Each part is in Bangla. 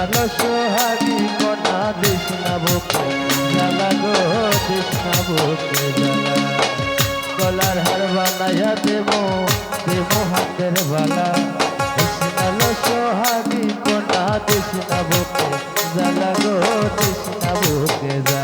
কৃষ্ণাল সোহাগী কটা কৃষ্ণা বুকে জ্বালা গো কৃষ্ণা বুকে জ্বালা গলার হার বানাইয়া দেব দেব হাতের বালা। কৃষ্ণাল সোহাগী কটা কৃষ্ণা বুকে জ্বালা গো কৃষ্ণা বুকে জ্বালা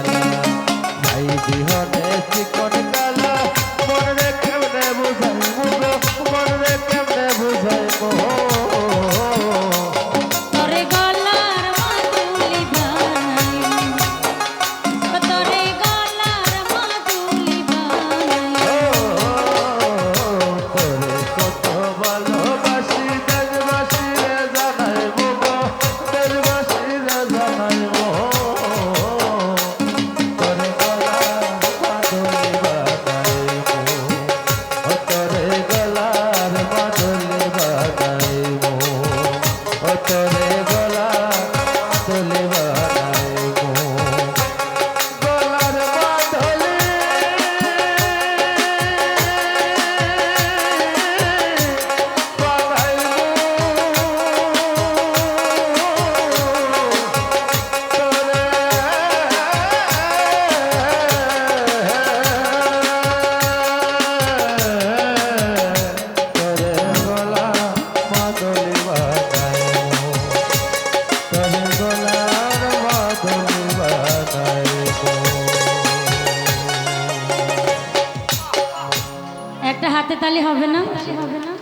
একটা হাতে তালি হবে না? হবে না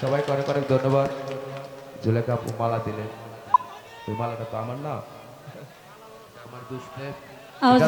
সবাইকে অনেক অনেক ধন্যবাদ। জুলেখা আপু মালা দিলেন। ওই মালাটা তো আমার না। আমার দুষ্প্রেম।